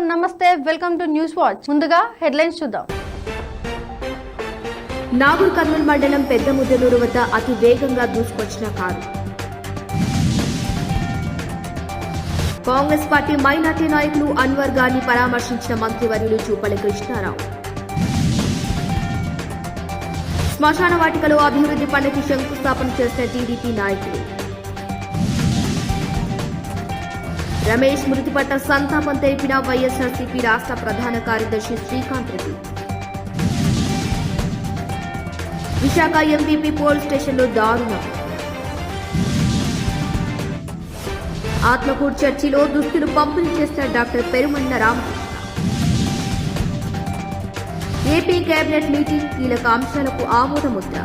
నమస్తే welcome to news watch. ముందుగా headlines చూద్దాం. నాగూర్ కర్నూలు మండలం పెద్ద ముద్దనూరు వద్ద అతి వేగంగా దూసుకొచ్చిన కారు. కాంగ్రెస్ పార్టీ మైనార్టీ నాయకులు అన్వర్ గారిని పరామర్శించిన మంత్రివర్యులు చూపల్లి కృష్ణారావు. శ్మశాన వాటికలో అభివృద్ధి పనులకి శంకుస్థాపన చేసిన టీడీపీ నాయకులు రమేష్ మృతి పట్ల సంతాపం తెలిపిన వైఎస్ఆర్సీపీ రాష్ట్ర ప్రధాన కార్యదర్శి శ్రీకాంత్ రెడ్డి. విశాఖ ఎంపీపీ పోలీస్ స్టేషన్లో దారుణం. ఆత్మకూరు చర్చిలో దుస్తులు పంపిణీ చేసిన doctor Perumanna Ram. AP cabinet meeting కీలక అంశాలకు ఆమోదముద్ర.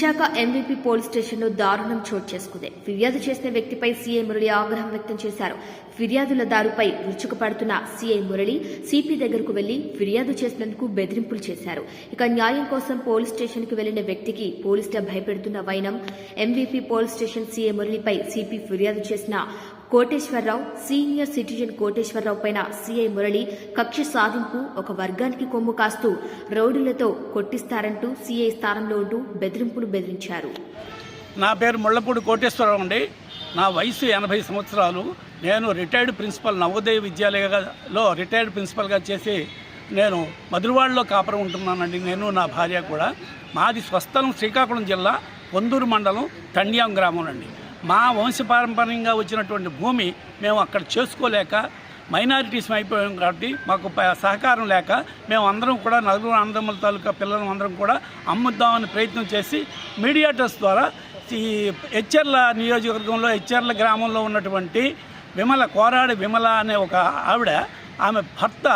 విశాఖ ఎంవీపీ పోలీస్ స్టేషన్లో దారుణం చోటు చేసుకుంది. ఫిర్యాదు చేసిన వ్యక్తిపై సీఐ మురళి ఆగ్రహం వ్యక్తం చేశారు. ఫిర్యాదుల దారుపై విరుచుకుపడుతున్న సీఐ మురళి సిపి దగ్గరకు వెళ్ళి ఫిర్యాదు చేసినందుకు బెదిరింపులు చేశారు. ఇక న్యాయం కోసం పోలీస్ స్టేషన్కి వెళ్ళిన వ్యక్తికి పోలీసుల భయపెడుతున్న వైనం ఎంవీపీ పోలీస్ స్టేషన్ సీఐ మురళిపై సిపి ఫిర్యాదు చేసిన కోటేశ్వరరావు సీనియర్ సిటిజన్ కోటేశ్వరరావు పైన సీఐ మురళి కక్ష సాధింపు ఒక వర్గానికి కొమ్ము కాస్తూ రౌడీలతో కొట్టిస్తారంటూ సీఐ స్థానంలో ఉంటూ బెదిరింపులు బెదిరించారు. నా పేరు ముళ్ళపూడి కోటేశ్వరరావు అండి. నా వయసు ఎనభై సంవత్సరాలు. నేను రిటైర్డ్ ప్రిన్సిపల్ నవోదయ విద్యాలయలో రిటైర్డ్ ప్రిన్సిపల్గా చేసి నేను మధురవాడలో కాపురం ఉంటున్నానండి. నేను నా భార్య కూడా. మాది స్వస్థలం శ్రీకాకుళం జిల్లా పొందూరు మండలం తండ్యాం గ్రామం అండి. మా వంశపారంపర్యంగా వచ్చినటువంటి భూమి మేము అక్కడ చేసుకోలేక మైనారిటీస్ అయిపోయాం కాబట్టి మాకు ప- సహకారం లేక మేము అందరం కూడా నలుగురు అన్నదమ్ముల తాలూకా పిల్లలు అందరం కూడా అమ్ముద్దామని ప్రయత్నం చేసి మీడియాటర్స్ ద్వారా ఈ హెచ్ఎర్ల నియోజకవర్గంలో హెచ్ఎర్ల గ్రామంలో ఉన్నటువంటి విమల కోరాడి విమల అనే ఒక ఆవిడ ఆమె భర్త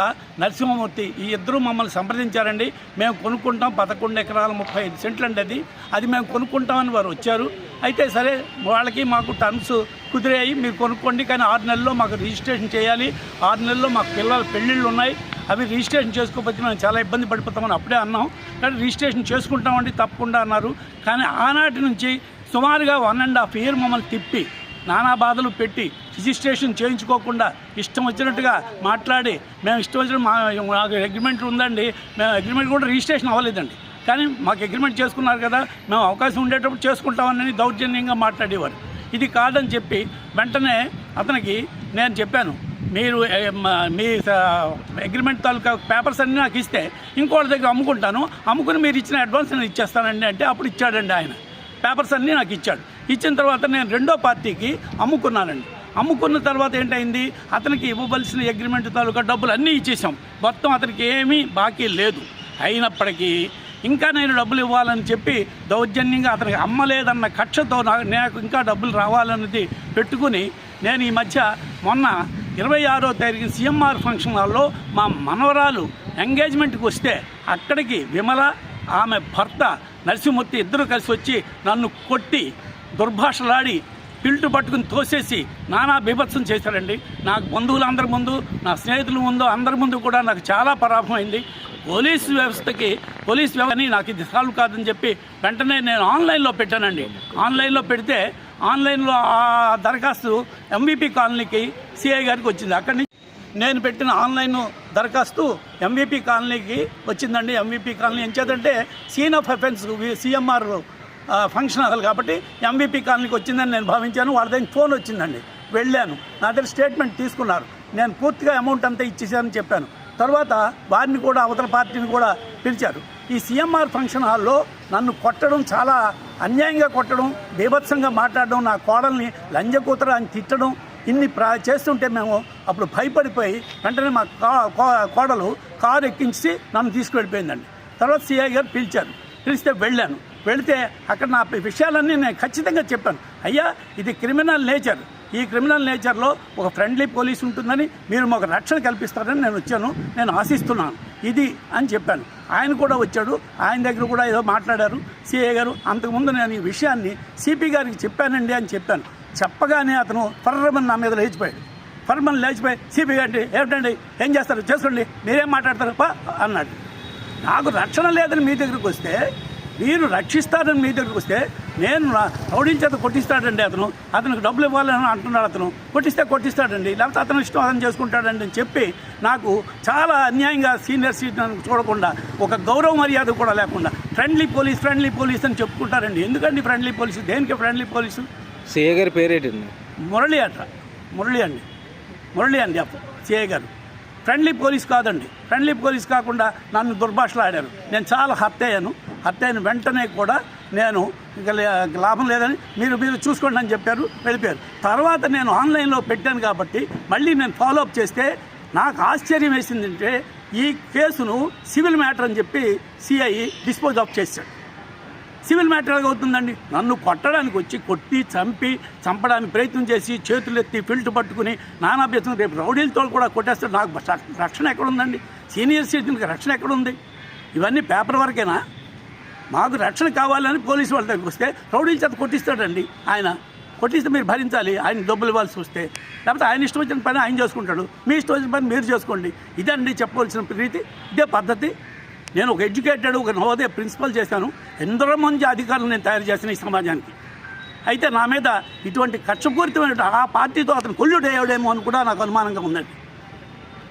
నరసింహమూర్తి. ఈ ఇద్దరు మమ్మల్ని సంప్రదించారండి. మేము కొనుక్కుంటాం పదకొండు ఎకరాల ముప్పై ఐదు సెంట్లు అండి అది. అది మేము కొనుక్కుంటామని వారు వచ్చారు. అయితే సరే వాళ్ళకి మాకు టర్మ్స్ కుదిరాయి. మీరు కొనుక్కోండి. కానీ ఆరు నెలల్లో మాకు రిజిస్ట్రేషన్ చేయాలి. ఆరు నెలల్లో మాకు పిల్లల పెళ్ళిళ్ళు ఉన్నాయి. అవి రిజిస్ట్రేషన్ చేసుకోకపోతే మేము చాలా ఇబ్బంది పడిపోతామని అప్పుడే అన్నాం. కానీ రిజిస్ట్రేషన్ చేసుకుంటామండి తప్పకుండా అన్నారు. కానీ ఆనాటి నుంచి సుమారుగా వన్ అండ్ హాఫ్ ఇయర్ మమ్మల్ని తిప్పి నానా బాధలు పెట్టి రిజిస్ట్రేషన్ చేయించుకోకుండా ఇష్టం వచ్చినట్టుగా మాట్లాడి మేము ఇష్టం వచ్చిన మా మాకు అగ్రిమెంట్ ఉందండి మేము అగ్రిమెంట్ కూడా రిజిస్ట్రేషన్ అవ్వలేదండి. కానీ మాకు అగ్రిమెంట్ చేసుకున్నారు కదా మేము అవకాశం ఉండేటప్పుడు చేసుకుంటామని దౌర్జన్యంగా మాట్లాడేవారు. ఇది కాదని చెప్పి వెంటనే అతనికి నేను చెప్పాను మీరు మీ అగ్రిమెంట్ తాలూకా పేపర్స్ అన్నీ నాకు ఇస్తే ఇంకోటి దగ్గర అమ్ముకుంటాను అమ్ముకుని మీరు ఇచ్చిన అడ్వాన్స్ నేను ఇచ్చేస్తానండి అంటే అప్పుడు ఇచ్చాడండి ఆయన. పేపర్స్ అన్నీ నాకు ఇచ్చాడు. ఇచ్చిన తర్వాత నేను రెండో పార్టీకి అమ్ముకున్నానండి. అమ్ముకున్న తర్వాత ఏంటైంది? అతనికి ఇవ్వవలసిన అగ్రిమెంట్ తాలూకా డబ్బులు అన్నీ ఇచ్చేసాం మొత్తం అతనికి ఏమీ బాకీ లేదు. అయినప్పటికీ ఇంకా నేను డబ్బులు ఇవ్వాలని చెప్పి దౌర్జన్యంగా అతనికి అమ్మలేదన్న కక్షతో నాకు ఇంకా డబ్బులు రావాలన్నది పెట్టుకుని నేను ఈ మధ్య మొన్న ఇరవై ఆరో తారీఖు సీఎంఆర్ ఫంక్షన్ హాల్లో మా మనవరాలు ఎంగేజ్మెంట్కి వస్తే అక్కడికి విమల ఆమె భర్త నరసింహమూర్తి ఇద్దరు కలిసి వచ్చి నన్ను కొట్టి దుర్భాషలాడి పిల్టు పట్టుకుని తోసేసి నానా బీభత్సం చేశారండి నాకు బంధువులు అందరి ముందు నా స్నేహితుల ముందు అందరి ముందు కూడా నాకు చాలా పరాభమైంది పోలీస్ పోలీసు వ్యవస్థకి పోలీస్ వ్యవస్థని నాకు ఇది సాల్వ్ కాదని చెప్పి వెంటనే నేను ఆన్లైన్లో పెట్టానండి. ఆన్లైన్లో పెడితే ఆన్లైన్లో ఆ దరఖాస్తు ఎంవీపీ కాలనీకి సిఐ గారికి వచ్చింది. అక్కడి నుంచి నేను పెట్టిన ఆన్లైన్ దరఖాస్తు ఎంవీపీ కాలనీకి వచ్చిందండి. MVP colony ఎంచేదంటే scene of offence CMR function అసలు కాబట్టి ఎంవీపీ కాలనీకి వచ్చిందని నేను భావించాను. వాళ్ళ దగ్గర ఫోన్ వచ్చిందండి. వెళ్ళాను. నా దగ్గర స్టేట్మెంట్ తీసుకున్నారు. నేను పూర్తిగా అమౌంట్ అంతా ఇచ్చేసానని చెప్పాను. తర్వాత వారిని కూడా అవతల పార్టీని కూడా పిలిచారు. ఈ సీఎంఆర్ ఫంక్షన్ హాల్లో నన్ను కొట్టడం చాలా అన్యాయంగా కొట్టడం బీభత్సంగా మాట్లాడడం నా కోడల్ని లంజకూతర అని తిట్టడం ఇన్ని ప్రా చేస్తుంటే మేము అప్పుడు భయపడిపోయి వెంటనే మా కా- కో- కోడలు కారు ఎక్కించి నన్ను తీసుకువెళ్ళిపోయిందండి. తర్వాత సిఐ గారు పిలిచారు. పిలిస్తే వెళ్ళాను. వెళితే అక్కడ నా విషయాలన్నీ నేను ఖచ్చితంగా చెప్పాను అయ్యా ఇది క్రిమినల్ నేచర్. ఈ క్రిమినల్ నేచర్లో ఒక ఫ్రెండ్లీ పోలీస్ ఉంటుందని మీరు మాకు రక్షణ కల్పిస్తారని నేను వచ్చాను. నేను ఆశిస్తున్నాను. ఇది అని చెప్పాను. ఆయన కూడా వచ్చాడు. ఆయన దగ్గర కూడా ఏదో మాట్లాడారు. సిఏ గారు అంతకుముందు నేను ఈ విషయాన్ని సిపి గారికి చెప్పానండి అని చెప్పాను. చెప్పగానే అతను ఫర్రమని నా మీద లేచిపోయాడు. ఫర్మన్ లేచిపోయి సిపి గారి ఏమిటండి? ఏం చేస్తారు? చేసుకోండి. మీరేం మాట్లాడతారు? పా అన్నాడు. నాకు రక్షణ లేదని మీ దగ్గరికి వస్తే మీరు రక్షిస్తారని మీ దగ్గరికి వస్తే నేను రౌడీల చేత కొట్టిస్తాడండి అతను. అతనికి డబ్బులు ఇవ్వాలని అంటున్నాడు అతను. కొట్టిస్తే కొట్టిస్తాడండి. లేకపోతే అతను ఇష్టం అతను చేసుకుంటాడండి అని చెప్పి నాకు చాలా అన్యాయంగా సీనియర్ సీనియర్ చూడకుండా ఒక గౌరవ మర్యాద కూడా లేకుండా ఫ్రెండ్లీ పోలీస్ ఫ్రెండ్లీ పోలీస్ అని చెప్పుకుంటారండి. ఎందుకండి ఫ్రెండ్లీ పోలీసు? దేనికి ఫ్రెండ్లీ పోలీసు? సిఏ గారి పేరేంటండి? మురళి అట. మురళి అండి. మురళి అండి అప్పు సిఐ గారు. ఫ్రెండ్లీ పోలీస్ కాదండి. ఫ్రెండ్లీ పోలీస్ కాకుండా నన్ను దుర్భాషలు ఆడారు నేను చాలా హర్ట్ అయ్యాను. హర్ట్ అయిన వెంటనే కూడా నేను ఇంకా లాభం లేదని మీరు మీరు చూసుకోండి అని చెప్పారు వెళ్ళిపోయారు. తర్వాత నేను ఆన్లైన్లో పెట్టాను కాబట్టి మళ్ళీ నేను ఫాలో అప్ చేస్తే నాకు ఆశ్చర్యం వేసిందంటే ఈ కేసును సివిల్ మ్యాటర్ అని చెప్పి సిఐ డిస్పోజ్ ఆఫ్ చేశాడు. సివిల్ మ్యాటర్ అవుతుందండి నన్ను కొట్టడానికి వచ్చి కొట్టి చంపి చంపడానికి ప్రయత్నం చేసి చేతులు ఎత్తి ఫిల్ట్ పట్టుకుని నానాభ్యసం రేపు రౌడీలతో కూడా కొట్టేస్తాడు. నాకు రక్షణ ఎక్కడుందండి? సీనియర్ సిటిజన్కి రక్షణ ఎక్కడుంది? ఇవన్నీ పేపర్ వరకేనా? మాకు రక్షణ కావాలని పోలీసు వాళ్ళ దగ్గరికి వస్తే రౌడీల చేత కొట్టిస్తాడండి ఆయన. కొట్టిస్తే మీరు భరించాలి ఆయన డబ్బులు ఇవ్వాల్సి వస్తే. లేకపోతే ఆయన ఇష్టం వచ్చిన పని ఆయన చేసుకుంటాడు. మీ ఇష్టం వచ్చిన పని మీరు చేసుకోండి. ఇదండి చెప్పవలసిన రీతి ఇదే పద్ధతి. నేను ఒక ఎడ్యుకేటెడ్ ఒక నవోదయ ప్రిన్సిపల్ చేశాను. ఎందరో మంది అధికారులు నేను తయారు చేసిన ఈ సమాజానికి. అయితే నా మీద ఇటువంటి కక్షపూరితమైన ఆ పార్టీతో అతను కొల్లుడు అయ్యాడేమో అని కూడా నాకు అనుమానంగా ఉందండి.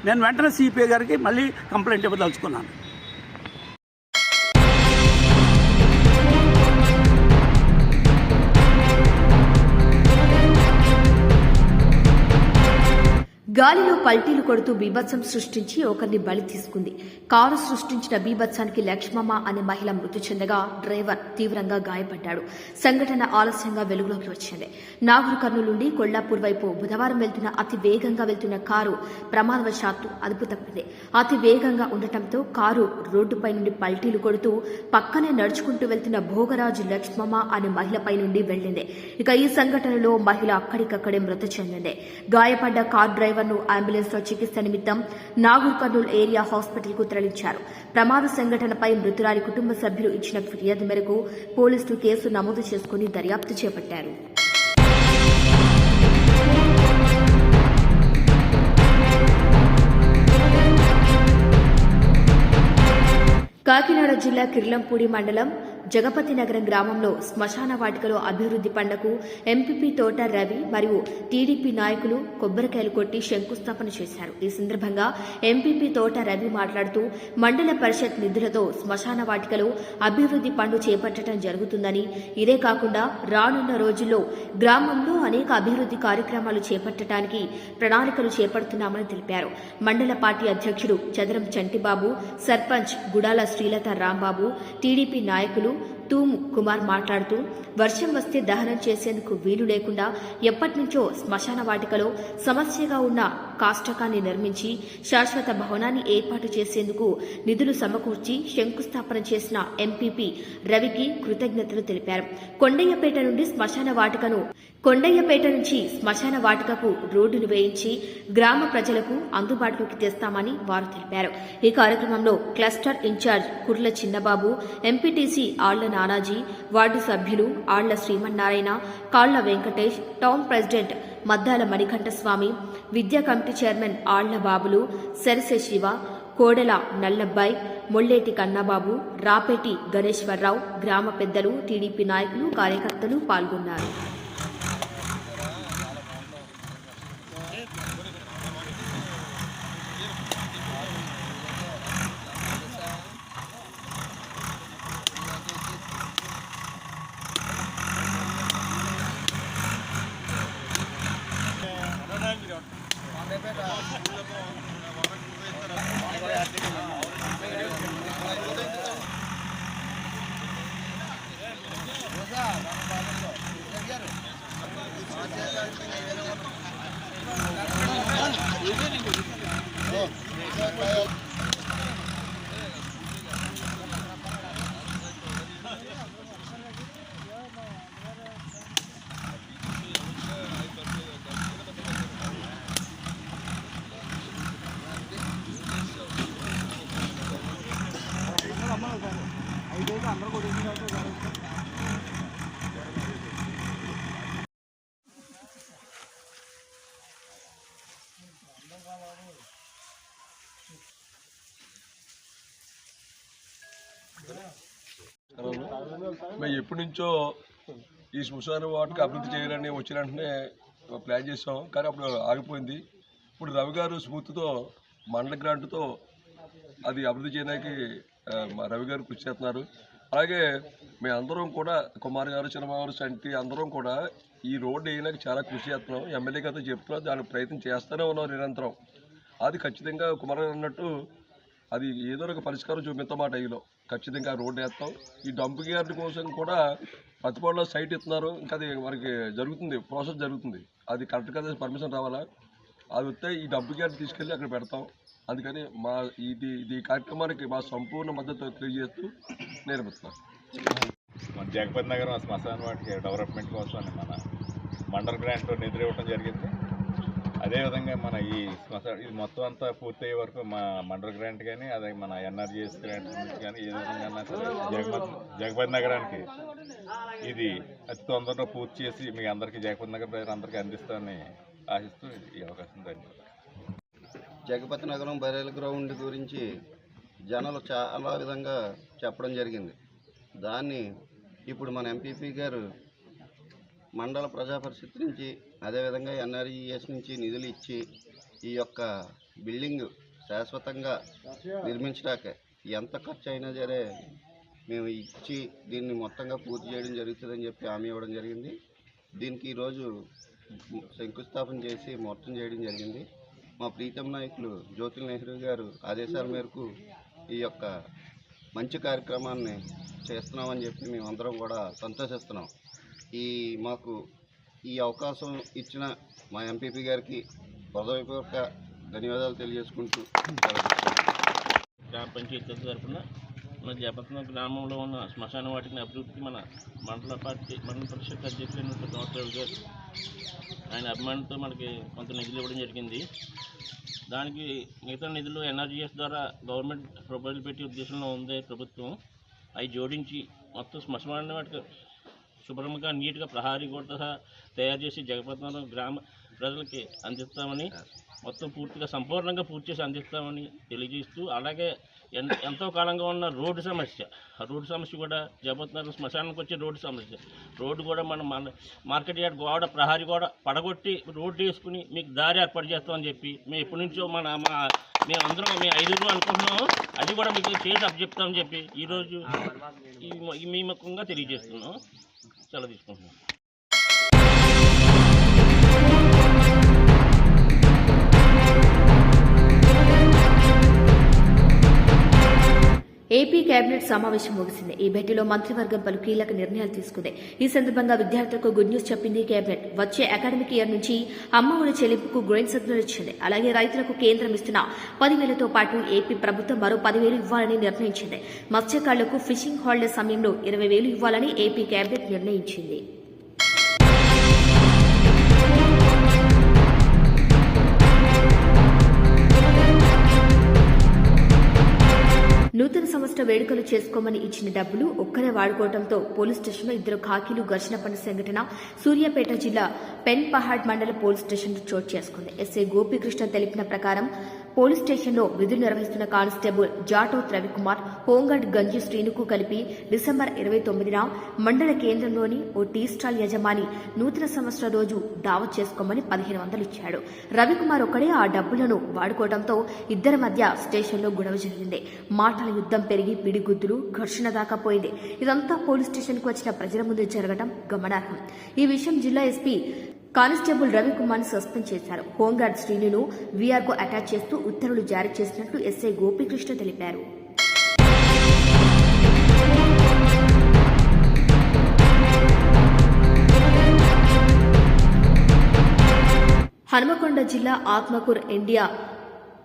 నేను వెంటనే సిపిఐ గారికి మళ్ళీ కంప్లైంట్ ఇవ్వదలుచుకున్నాను. గాలిలో పల్టీలు కొడుతూ బీభత్సం సృష్టించి ఒకరిని బలి తీసుకుంది. కారు సృష్టించిన బీభత్సానికి లక్ష్మమ్మ అనే మహిళ మృతి చెందగా డ్రైవర్ తీవ్రంగా గాయపడ్డాడు. సంఘటన ఆలస్యంగా వెలుగులోకి వచ్చింది. నాగర్ కర్నూలు నుండి కొల్లాపూర్ వైపు బుధవారం వెళ్తున్న అతి వేగంగా వెళ్తున్న కారు ప్రమాదవశాత్తు అదుపు తప్పింది. అతి వేగంగా ఉండటంతో కారు రోడ్డుపై నుండి పల్టీలు కొడుతూ పక్కనే నడుచుకుంటూ వెళ్తున్న భోగరాజు లక్ష్మమ్మ అనే మహిళపై నుండి వెళ్ళింది ఇక ఈ సంఘటనలో మహిళ అక్కడికక్కడే మృతి చెందింది. గాయపడ్డ కారు డ్రైవర్ను అంబులెన్స్లో చికిత్స నిమిత్తం నాగూర్ కర్నూలు ఏరియా హాస్పిటల్కు తరలించారు. ప్రమాద సంఘటనపై మృతురాలి కుటుంబ సభ్యులు ఇచ్చిన ఫిర్యాదు మేరకు పోలీసులు కేసు నమోదు చేసుకుని దర్యాప్తు చేపట్టారు. కాకినాడ జిల్లా కిర్లంపూడి మండలం జగపతి నగరం గ్రామంలో శ్మశాన వాటికలో అభివృద్ధి పండకు ఎంపీపీ తోట రవి మరియు టీడీపీ నాయకులు కొబ్బరికాయలు కొట్టి శంకుస్థాపన చేశారు. ఈ సందర్భంగా ఎంపీపీ తోట రవి మాట్లాడుతూ మండల పరిషత్ నిధులతో శ్మశాన వాటికలో అభివృద్ధి పనులు చేపట్టడం జరుగుతుందని ఇదే కాకుండా రానున్న రోజుల్లో గ్రామంలో అనేక అభివృద్ధి కార్యక్రమాలు చేపట్టడానికి ప్రణాళికలు చేపడుతున్నామని తెలిపారు. మండల పార్టీ అధ్యక్షుడు చదరం చంటిబాబు సర్పంచ్ గుడాల శ్రీలత రాంబాబు టీడీపీ నాయకులు తూము కుమార్ మాట్లాడుతూ వర్షం వస్తే దహనం చేసేందుకు వీలు లేకుండా ఎప్పటినుంచో శ్మశాన వాటికలో సమస్యగా ఉన్న కాష్టకాన్ని నిర్మించి శాశ్వత భవనాన్ని ఏర్పాటు చేసేందుకు నిధులు సమకూర్చి శంకుస్థాపన చేసిన ఎంపీపీ రవికి కృతజ్ఞతలు తెలిపారు. కొండయ్యపేట నుండి శ్మశాన వాటికను కొండయ్యపేట నుంచి శ్మశాన వాటికకు రోడ్డును వేయించి గ్రామ ప్రజలకు అందుబాటులోకి తెస్తామని వారు తెలిపారు. ఈ కార్యక్రమంలో cluster in-charge Kurla Chinnababu MPTC Alla Nanaji ward సభ్యులు ఆళ్ళ శ్రీమన్నారాయణ కాళ్ళ వెంకటేష్ టౌన్ ప్రెసిడెంట్ మద్దాల మణికంఠస్వామి విద్యా కమిటీ చైర్మన్ ఆళ్ళ బాబులు సెరసె శివ కోడెల నల్లబ్బాయి మొల్లేటి కన్నబాబు రాపేటి గణేశ్వరరావు గ్రామ పెద్దలు టీడీపీ నాయకులు కార్యకర్తలు పాల్గొన్నారు. మేము ఎప్పటి నుంచో ఈ శ్మశాన వాటికి అభివృద్ధి చేయాలని వచ్చిన వెంటనే ప్లాన్ చేసాం. కానీ అప్పుడు ఆగిపోయింది. ఇప్పుడు రవి గారు స్ఫూర్తితో మండల గ్రాంట్తో అది అభివృద్ధి చేయడానికి రవి గారు కృషి చేస్తున్నారు. అలాగే మేమందరం కూడా కుమార్ గారు చిన్నమావారు సంటి అందరం కూడా ఈ రోడ్డు వేయడానికి చాలా కృషి చేస్తున్నాం. ఎమ్మెల్యే గారితో చెప్తున్నాం. దానికి ప్రయత్నం చేస్తూనే ఉన్నాం నిరంతరం. అది ఖచ్చితంగా కుమార్ గారు అన్నట్టు అది ఏదో ఒక పరిష్కారం చూపిస్తామాట ఈలో ఖచ్చితంగా రోడ్డు వేస్తాం. ఈ డంపింగ్ యార్డ్ కోసం కూడా ప్రతిపాడులో సైట్ ఇస్తున్నారు. ఇంకా అది మనకి జరుగుతుంది. ప్రాసెస్ జరుగుతుంది. అది కరెక్ట్గా పర్మిషన్ రావాలా? అది వస్తే ఈ డంపింగ్ యార్డ్ తీసుకెళ్ళి అక్కడ పెడతాం. అందుకని మా ఇది ఇది కార్యక్రమానికి మా సంపూర్ణ మద్దతు తెలియజేస్తూ నిర్మిస్తున్నాం మన జగపతి నగరం శ్మశాన వాటికి డెవలప్మెంట్ కోసం మన మండల్ గ్రాంట్ నిద్ర ఇవ్వడం జరిగింది. అదేవిధంగా మన ఈ శ్మశాన ఇది మొత్తం అంతా పూర్తయ్యే వరకు మా మండల్ గ్రాంట్ కానీ అదే మన ఎన్ఆర్జీఎస్ గ్రాంట్ నుంచి కానీ ఏ విధంగా సరే జగపతి జగపతి నగరానికి ఇది అతి తొందరగా పూర్తి చేసి మీ అందరికీ జగపతి నగర్ ప్రజలందరికీ అందిస్తామని ఆశిస్తూ ఈ అవకాశం ధన్యవాదాలు. జగపతి నగరం బరేల గ్రౌండ్ గురించి జనాలు చాలా విధంగా చెప్పడం జరిగింది. దాన్ని ఇప్పుడు మన ఎంపీపీ గారు మండల ప్రజాపరిషత్ నుంచి అదేవిధంగా ఎన్ఆర్ఈఎస్ నుంచి నిధులు ఇచ్చి ఈ యొక్క బిల్డింగ్ శాశ్వతంగా నిర్మించడాకే ఎంత ఖర్చు అయినా సరే మేము ఇచ్చి దీన్ని మొత్తంగా పూర్తి చేయడం జరుగుతుందని చెప్పి హామీ ఇవ్వడం జరిగింది. దీనికి ఈరోజు శంకుస్థాపన చేసి మొత్తం చేయడం జరిగింది. మా ప్రీతం నాయకులు జ్యోతుల్ నెహ్రూ గారు ఆదేశాల మేరకు ఈ యొక్క మంచి కార్యక్రమాన్ని చేస్తున్నామని చెప్పి మేమందరం కూడా సంతోషిస్తున్నాం. ఈ మాకు ఈ అవకాశం ఇచ్చిన మా ఎంపీపీ గారికి హృదయపూర్వక ధన్యవాదాలు తెలియజేసుకుంటూ గ్రామ పంచాయతీ తరఫున మన జపత్న గ్రామంలో ఉన్న శ్మశాన వాటిని అభివృద్ధికి మన మండల పార్టీ మండల పరిషత్ అధ్యక్షులైన డాక్టర్ గారు ఆయన అభిమానంతో మనకి కొంత నిధులు ఇవ్వడం జరిగింది. దానికి మిగతా నిధులు ఎన్ఆర్జీఎస్ ద్వారా గవర్నమెంట్ ప్రపోజల్ పెట్టి ఉద్దేశంలో ఉంది ప్రభుత్వం. అవి జోడించి మొత్తం శ్మశాన వాటికి శుభ్రంగా నీట్గా ప్రహారీ కూడా సహా తయారు చేసి జగపట్నం గ్రామ ప్రజలకి అందిస్తామని మొత్తం పూర్తిగా సంపూర్ణంగా పూర్తి చేసి అందిస్తామని తెలియజేస్తూ అలాగే ఎంతో కాలంగా ఉన్న రోడ్డు సమస్య. రోడ్డు సమస్య కూడా జగపట్నం శ్మశానానికి వచ్చే రోడ్డు సమస్య. రోడ్డు కూడా మనం మన మార్కెట్ యార్డ్ గోడ ప్రహారీ గోడ పడగొట్టి రోడ్డు వేసుకుని మీకు దారి ఏర్పాటు చేస్తామని చెప్పి మేము ఎప్పటి నుంచో మన మా మేము అందరం మేము ఐదుగురు అనుకుంటున్నాము అది కూడా మీకు చేసి అప్పచెప్తామని చెప్పి ఈరోజు ఈ ఈ మీ ముఖంగా తెలియజేస్తున్నాం. సెలవు తీసుకుంటున్నాం. ఏపీ కేబినెట్ సమావేశం ముగిసింది. ఈ భేటీలో మంత్రివర్గం పలు కీలక నిర్ణయాలు తీసుకుంది. ఈ సందర్భంగా విద్యార్థులకు గుడ్ న్యూస్ చెప్పింది కేబినెట్. వచ్చే అకాడమిక్ ఇయర్ నుంచి అమ్మఒడి చెల్లింపుకు గ్రీన్ సిగ్నల్ ఇచ్చింది. అలాగే రైతులకు కేంద్రం ఇస్తున్న పదివేలతో పాటు ఏపీ ప్రభుత్వం మరో పదివేలు ఇవ్వాలని నిర్ణయించింది. మత్స్యకారులకు ఫిషింగ్ హాలిడే సమయంలో ఇరవై వేలు ఇవ్వాలని ఏపీ కేబినెట్ నిర్ణయించింది. నూతన వేడుకలు చేసుకోమని ఇచ్చిన డబ్బులు ఒక్కరే వాడుకోవడంతో పోలీస్ స్టేషన్లో ఇద్దరు ఖాకీలు ఘర్షణ పడిన సంఘటన సూర్యాపేట జిల్లా పెన్ పహాడ్ మండల పోలీస్ స్టేషన్లో చోటు చేసుకుంది. ఎస్ఐ గోపీకృష్ణ తెలిపిన ప్రకారం పోలీస్ స్టేషన్లో విధులు నిర్వహిస్తున్న కానిస్టేబుల్ జాటో రవికుమార్ హోంగార్డ్ గంజి శ్రీనుకు కలిపి డిసెంబర్ ఇరవై తొమ్మిదిన మండల కేంద్రంలోని ఓ టీ స్టాల్ యజమాని నూతన సంవత్సర రోజు దావత్ చేసుకోమని పదిహేను వందలు ఇచ్చాడు. రవికుమార్ ఒక్కడే ఆ డబ్బులను వాడుకోవడంతో ఇద్దరి మధ్య స్టేషన్లో గొడవ జరిగింది. మాటల యుద్ధం పెరిగి పిడిగుద్దులు ఘర్షణ దాకా పోయింది. ఇదంతా పోలీస్ స్టేషన్కు వచ్చిన ప్రజల ముందు జరగడం గమనార్హం. ఈ విషయం జిల్లా ఎస్పీ కానిస్టేబుల్ రవికుమార్ సస్పెండ్ చేశారు. హోంగార్డ్ శ్రీనును వీఆర్కు అటాచ్ చేస్తూ ఉత్తర్వులు జారీ చేసినట్లు ఎస్ఐ గోపీకృష్ణ తెలిపారు. హనుమకొండ జిల్లా ఆత్మకూర్ ఇండియా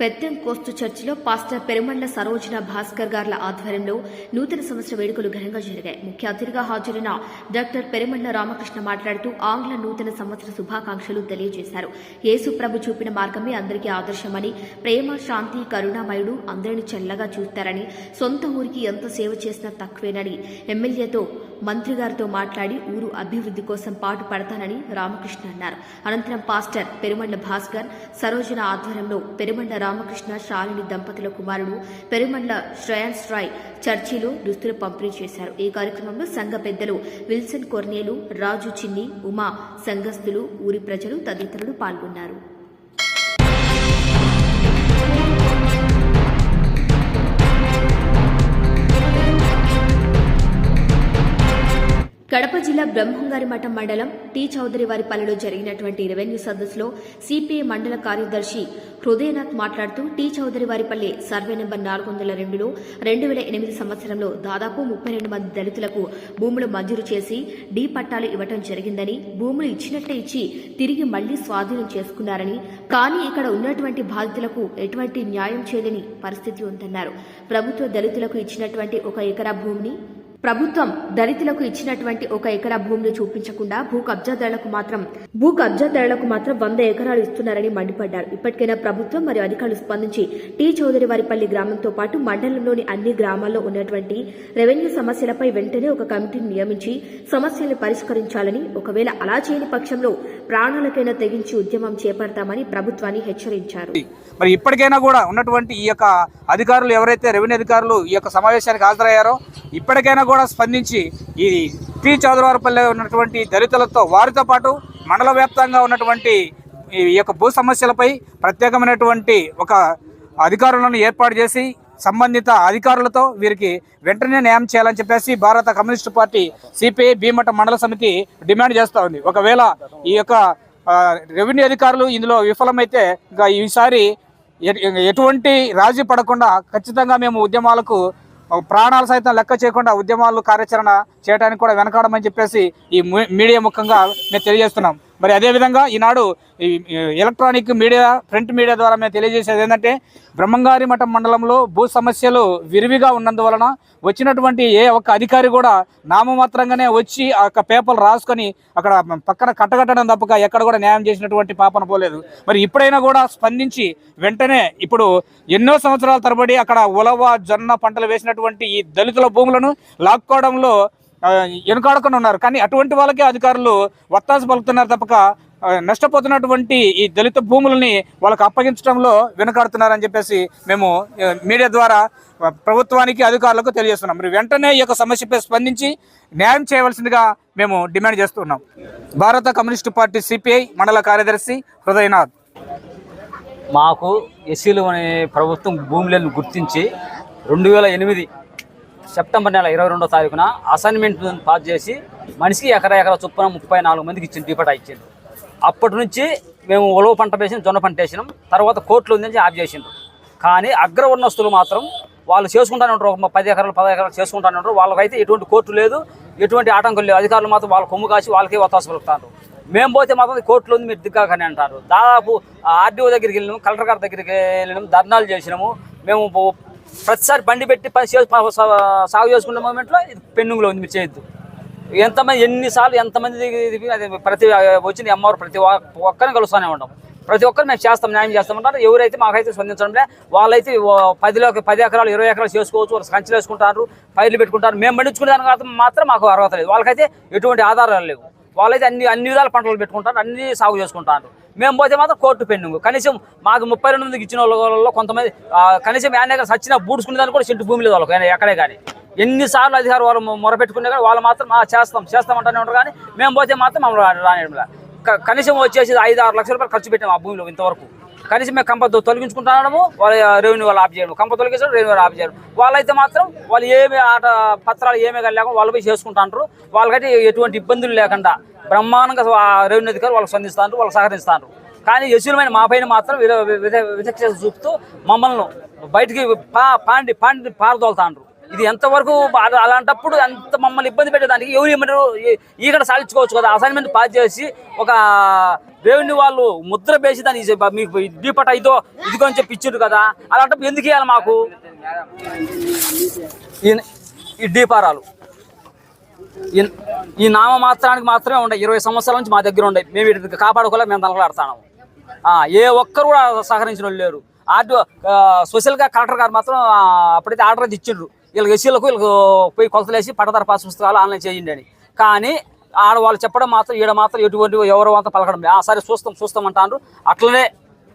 పెద్దం కోస్తు చర్చిలో పాస్టర్ పెరుమండ్ల సరోజన భాస్కర్ గార్ల ఆధ్వర్యంలో నూతన సంవత్సర వేడుకలు ఘనంగా జరిగాయి. ముఖ్య అతిథిగా హాజరైన డాక్టర్ పెరుమండ్ల రామకృష్ణ మాట్లాడుతూ ఆంగ్ల నూతన సంవత్సర శుభాకాంక్షలు తెలియజేశారు. యేసు ప్రభు చూపిన మార్గమే అందరికీ ఆదర్శమని ప్రేమ శాంతి కరుణామయుడు అందరిని చల్లగా చూస్తారని సొంత ఊరికి ఎంత సేవ చేసినా తక్కువేనని ఎమ్మెల్యేతో మంత్రి గారితో మాట్లాడి ఊరు అభివృద్ధి కోసం పాటు పడతానని రామకృష్ణ అన్నారు. అనంతరం పాస్టర్ పెరుమండ భాస్కర్ సరోజన ఆధ్వర్యంలో పెరుమండ రామకృష్ణ శాలిని దంపతుల కుమారుడు పెరుమండ శ్రేయాన్స్ రాయ్ చర్చిలో దుస్తులు పంపిణీ చేశారు. ఈ కార్యక్రమంలో సంఘ పెద్దలు విల్సన్ కొర్నేలు రాజు చిన్ని ఉమా సంఘస్థులు ఊరి ప్రజలు తదితరులు పాల్గొన్నారు. కడప జిల్లా బ్రహ్మంగారిమఠం మండలం టి. చౌదరి వారి పల్లెలో జరిగినటువంటి రెవెన్యూ సదస్సులో సిపిఐ మండల కార్యదర్శి హృదయనాథ్ మాట్లాడుతూ T. Chowdary Varipalle survey number నాలుగు వందల రెండులో రెండు వేల ఎనిమిది సంవత్సరంలో దాదాపు ముప్పై రెండు మంది దళితులకు భూములు మంజూరు చేసి డి. పట్టాలు ఇవ్వటం జరిగిందని భూములు ఇచ్చినట్లే ఇచ్చి తిరిగి మళ్ళీ స్వాధీనం చేసుకున్నారని కానీ ఇక్కడ ఉన్నటువంటి బాధితులకు ఎటువంటి న్యాయం చేయలేని పరిస్థితి ఉందన్నారు. ప్రభుత్వ దళితులకు ఇచ్చినటువంటి ఒక ఎకరా భూమిని ప్రభుత్వం దళితులకు ఇచ్చినటువంటి ఒక ఎకరా భూమిని చూపించకుండా భూ కబ్జాదారులకు మాత్రం భూ కబ్జాదారులకు మాత్రం వంద ఎకరాలు ఇస్తున్నారని మండిపడ్డారు. ఇప్పటికైనా ప్రభుత్వం మరియు అధికారులు స్పందించి టీ. చౌదరి వారిపల్లి గ్రామంతో పాటు మండలంలోని అన్ని గ్రామాల్లో ఉన్నటువంటి రెవెన్యూ సమస్యలపై వెంటనే ఒక కమిటీని నియమించి సమస్యలను పరిష్కరించాలని ఒకవేళ అలా చేయని పక్షంలో ప్రాణాలకైనా తెగించి ఉద్యమం చేపడతామని ప్రభుత్వాన్ని హెచ్చరించారు. మరి ఇప్పటికైనా కూడా ఉన్నటువంటి ఈ యొక్క అధికారులు ఎవరైతే రెవెన్యూ అధికారులు ఈ యొక్క సమావేశానికి హాజరయ్యారో ఇప్పటికైనా కూడా స్పందించి ఈ టీ చౌదరివారిపల్లె ఉన్నటువంటి దళితులతో వారితో పాటు మండల వ్యాప్తంగా ఉన్నటువంటి ఈ యొక్క భూ సమస్యలపై ప్రత్యేకమైనటువంటి ఒక అధికారులను ఏర్పాటు చేసి సంబంధిత అధికారులతో వీరికి వెంటనే న్యాయం చేయాలని చెప్పేసి భారత కమ్యూనిస్టు పార్టీ సిపిఐ భీమట మండల సమితి డిమాండ్ చేస్తూ ఉంది. ఒకవేళ ఈ యొక్క రెవెన్యూ అధికారులు ఇందులో విఫలమైతే ఇంకా ఈసారి ఎటువంటి రాజీ పడకుండా ఖచ్చితంగా మేము ఉద్యమాలకు ప్రాణాలు సైతం లెక్క చేయకుండా ఉద్యమాలు కార్యాచరణ చేయడానికి కూడా వెనకాడమని చెప్పేసి ఈ మీడియా ముఖంగా మేము తెలియజేస్తున్నాం. మరి అదేవిధంగా ఈనాడు ఈ ఎలక్ట్రానిక్ మీడియా ప్రింట్ మీడియా ద్వారా మేము తెలియజేసేది ఏంటంటే బ్రహ్మంగారి మఠం మండలంలో భూ సమస్యలు విరివిగా ఉన్నందువలన వచ్చినటువంటి ఏ ఒక్క అధికారి కూడా నామమాత్రంగానే వచ్చి ఆ యొక్క పేపర్లు రాసుకొని అక్కడ పక్కన కట్టగట్టడం తప్పక ఎక్కడ కూడా న్యాయం చేసినటువంటి పాపన పోలేదు. మరి ఇప్పుడైనా కూడా స్పందించి వెంటనే ఇప్పుడు ఎన్నో సంవత్సరాల తరబడి అక్కడ ఉలవ జొన్న పంటలు వేసినటువంటి ఈ దళితుల భూములను లాక్కోవడంలో వెనుకాడకుండా ఉన్నారు. కానీ అటువంటి వాళ్ళకే అధికారులు వత్తాసు పలుకుతున్నారు తప్పక. నష్టపోతున్నటువంటి ఈ దళిత భూములని వాళ్ళకి అప్పగించడంలో వెనుకాడుతున్నారని చెప్పేసి మేము మీడియా ద్వారా ప్రభుత్వానికి అధికారులకు తెలియజేస్తున్నాం. మరి వెంటనే ఈ యొక్క సమస్యపై స్పందించి న్యాయం చేయవలసిందిగా మేము డిమాండ్ చేస్తున్నాం. భారత కమ్యూనిస్టు పార్టీ సిపిఐ మండల కార్యదర్శి హృదయనాథ్. మాకు ఎస్సీలు అనే ప్రభుత్వం భూములను గుర్తించి రెండు వేల ఎనిమిది సెప్టెంబర్ నెల ఇరవై రెండో తారీఖున అసైన్మెంట్ పాస్ చేసి మనిషికి ఎకరా ఎకరా చొప్పున ముప్పై నాలుగు మందికి ఇచ్చింది డిపటా ఇచ్చింది అప్పటి నుంచి మేము ఉలవ పంట వేసిన జొన్న పంట వేసినాం. తర్వాత కోర్టులు ఉందని ఆఫ్ చేసిండ్రు కానీ అగ్రవర్ణస్తులు మాత్రం వాళ్ళు చేసుకుంటానే ఉంటారు. ఒక పది ఎకరాలు పది ఎకరాలు చేసుకుంటానే ఉంటారు. వాళ్ళకైతే ఎటువంటి కోర్టు లేదు. ఎటువంటి ఆటంకం లేదు అధికారులు మాత్రం వాళ్ళ కొమ్ము కాసి వాళ్ళకే ఒత్తాసు పలుకుతారు మేము పోతే మాత్రం కోర్టులో ఉంది మీరు దిగ్గాకని అంటారు. దాదాపు ఆర్డీఓ దగ్గరికి వెళ్ళినాము కలెక్టర్ గారి దగ్గరికి వెళ్ళినాము ధర్నాలు చేసినాము. మేము ప్రతిసారి బండి పెట్టి పని సాగు చేసుకునే మూమెంట్లో ఇది పెండింగ్లో ఉంది మీరు చేయొద్దు. ఎంతమంది ఎన్నిసార్లు ఎంతమంది దిగి- దిగి- అది ప్రతి వచ్చిన అమ్మవారు ప్రతి ఒక్కరిని కలుస్తూనే ఉంటాం. ప్రతి ఒక్కరు మేము చేస్తాం న్యాయం చేస్తామంటారు ఎవరైతే మాకైతే స్పందించడం లే వాళ్ళైతే పదిలోకి పది ఎకరాలు ఇరవై ఎకరాలు చేసుకోవచ్చు వాళ్ళు కంచెలు వేసుకుంటారు పైర్లు పెట్టుకుంటారు. మేము పండించుకునే దానికి మాత్రం మాకు అర్హత లేదు. వాళ్ళకైతే ఎటువంటి ఆధారాలు లేవు. వాళ్ళైతే అన్ని అన్ని విధాల పంటలు పెట్టుకుంటారు అన్ని సాగు చేసుకుంటారు. మేము పోతే మాత్రం కోర్టు పెండింగ్. కనీసం మాకు ముప్పై రెండు మందికి ఇచ్చిన వాళ్ళలో కొంతమంది కనీసం యానే సచ్చిన బూడ్చుకునే దాన్ని కూడా చెట్టు భూమి లేదు వాళ్ళకి ఎక్కడే కానీ. ఎన్నిసార్లు అధికారులు వాళ్ళు మొరపెట్టుకునే కానీ వాళ్ళు మాత్రం చేస్తాం చేస్తామంటూనే ఉంటారు కానీ మేము పోతే మాత్రం మమ్మల్ని రానియడం కనీసం వచ్చేసి ఐదు ఆరు లక్షల రూపాయలు ఖర్చు పెట్టాము ఆ భూమిలో ఇంతవరకు. కనీసం మేము కంప తొ- వాళ్ళ రెవెన్యూ వాళ్ళు ఆఫ్ చేయడం కంప తొలగించడం రెవెన్యూ వాళ్ళు ఆఫ్ చేయడం వాళ్ళైతే మాత్రం వాళ్ళు ఏమి ఆట పత్రాలు ఏమీ లేకుండా వాళ్ళు పోయి చేసుకుంటారు వాళ్ళకైతే ఎటువంటి ఇబ్బందులు లేకుండా బ్రహ్మాండంగా రెవెన్యూ అధికారులు వాళ్ళకి స్పందిస్తారు వాళ్ళకి సహకరిస్తారు కానీ యశులమైన మా పైన మాత్రం విధ- విధ- విచక్షణ చూపుతూ మమ్మల్ని బయటికి పా పాండి పాండి పారదోలుతాండ్రు ఇది ఎంతవరకు అలాంటప్పుడు అంత మమ్మల్ని ఇబ్బంది పెట్టేదానికి ఎవరు ఏమంటారు? ఈ- ఈగడ సాధించుకోవచ్చు కదా. అసైన్మెంట్ పాస్ చేసి ఒక దేవుని వాళ్ళు ముద్ర వేసి దాన్ని మీకు దీపట ఇదో ఇదిగో అని చెప్పి ఇచ్చిండ్రు కదా. అలాంటప్పుడు ఎందుకు ఇవ్వాలి మాకు? ఈ- ఈ దీపారాలు. ఈ- ఈ నామ మాత్రానికి మాత్రమే ఉండే. ఇరవై సంవత్సరాల నుంచి మా దగ్గర ఉండే. మేము వీటిని కాపాడుకోలే మేము తనకలాడుతున్నాము ఏ ఒక్కరు కూడా సహకరించిన వాళ్ళు లేరు. ఆర్డీఓ సోషల్గా కలెక్టర్ గారు మాత్రం అప్పుడైతే ఆర్డర్ అయితే ఇచ్చిండ్రు. వీళ్ళకి ఎస్సీలకు వీళ్ళకు పోయి కొలతలేసి పట్టదార పాస్ పుస్తకాలు ఆన్లైన్ చేయండి అని. కానీ ఆడవాళ్ళు చెప్పడం మాత్రం ఈడ మాత్రం ఎటువంటి ఎవరో అంతా పలకడం ఆ సరే చూస్తాం చూస్తాం అంటారు అట్లనే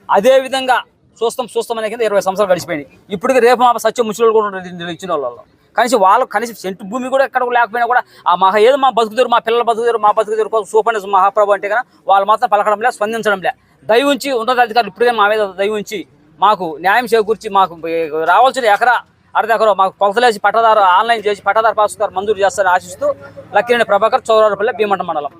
అదే విధంగా చూస్తాం చూస్తాం అనే కింద ఇరవై సంవత్సరాలు గడిచిపోయింది ఇప్పటికి రేపు మా సత్యం ముసలి కూడా ఉన్నారు ఇచ్చిన వాళ్ళు కనీసం వాళ్ళు కనీసం సెంటు భూమి కూడా ఎక్కడ లేకపోయినా కూడా ఆ మా ఏదో మా బతుకుతారు మా పిల్లల బతుకుతారు మా బతుకుతారు కోసం సూపర్ మహాప్రభు అంటే కదా వాళ్ళు మాత్రం పలకడం లే స్పందించడం లే దయ ఉంచి ఉన్నతాధికారులు ఇప్పుడే మా మీద దయ ఉంచి మాకు న్యాయం చేకూర్చి మాకు రావాల్సిన ఎకరా అర్ధ ఎకరా మాకు కొలతలేసి పట్టదారు ఆన్లైన్ చేసి పట్టదారు పాసుకారు మంజూరు చేస్తారని ఆశిస్తూ లక్కిరెడ్డి ప్రభాకర్ చౌరారపల్లి భీమంట మండలం.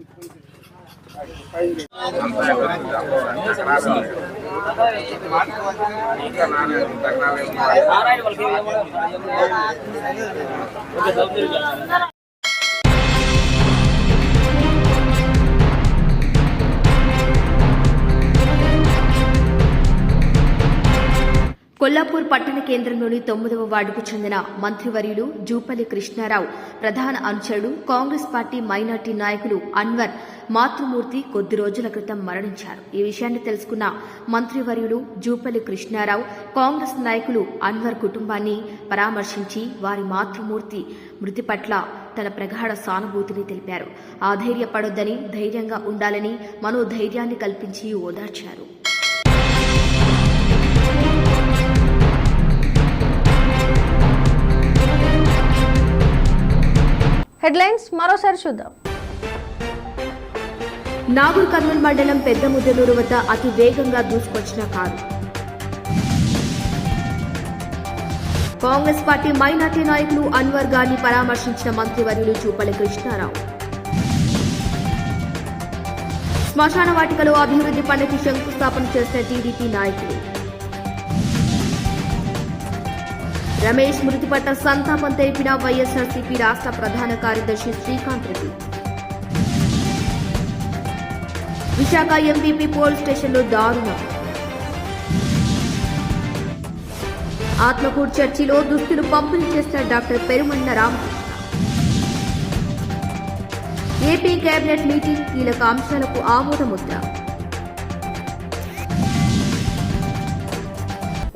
కొల్లాపూర్ పట్టణ కేంద్రంలోని తొమ్మిదవ వార్డుకు చెందిన మంత్రివర్యులు జూపల్లి కృష్ణారావు ప్రధాన అనుచరుడు కాంగ్రెస్ పార్టీ మైనార్టీ నాయకులు అన్వర్ మాతృమూర్తి కొద్ది రోజుల క్రితం మరణించారు. ఈ విషయాన్ని తెలుసుకున్న మంత్రివర్యులు జూపల్లి కృష్ణారావు కాంగ్రెస్ నాయకులు అన్వర్ కుటుంబాన్ని పరామర్శించి వారి మాతృమూర్తి మృతి పట్ల తన ప్రగాఢ సానుభూతిని తెలిపారు. ఆధైర్యపడొద్దని ధైర్యంగా ఉండాలని మనోధైర్యాన్ని కల్పించి ఓదార్చారు. హెడ్లైన్స్ మరోసారి చూద్దాం. నాగూర్ కర్నూలు మండలం పెద్ద ముద్దనూరు వద్ద అతి వేగంగా దూసుకొచ్చిన కారు. కాంగ్రెస్ పార్టీ మైనార్టీ నాయకులు అన్వర్ గారిని పరామర్శించిన మంత్రివర్యులు చూపలి కృష్ణారావు. శ్మశాన వాటికలో అభివృద్ధి పనికి శంకుస్థాపన చేసిన టీడీపీ నాయకులు. రమేష్ మృతి పట్ల సంతాపం తెలిపిన వైఎస్ఆర్సీపీ రాష్ట్ర ప్రధాన కార్యదర్శి శ్రీకాంత్ రెడ్డి. విశాఖ ఎంపీపీ పోలీస్ స్టేషన్లో దారుణం. ఆత్మకూరు చర్చిలో దుస్తులు పంపిణీ చేసిన doctor Perumanna Ramakrishna AP cabinet meeting కీలక అంశాలకు ఆమోదముద్ర.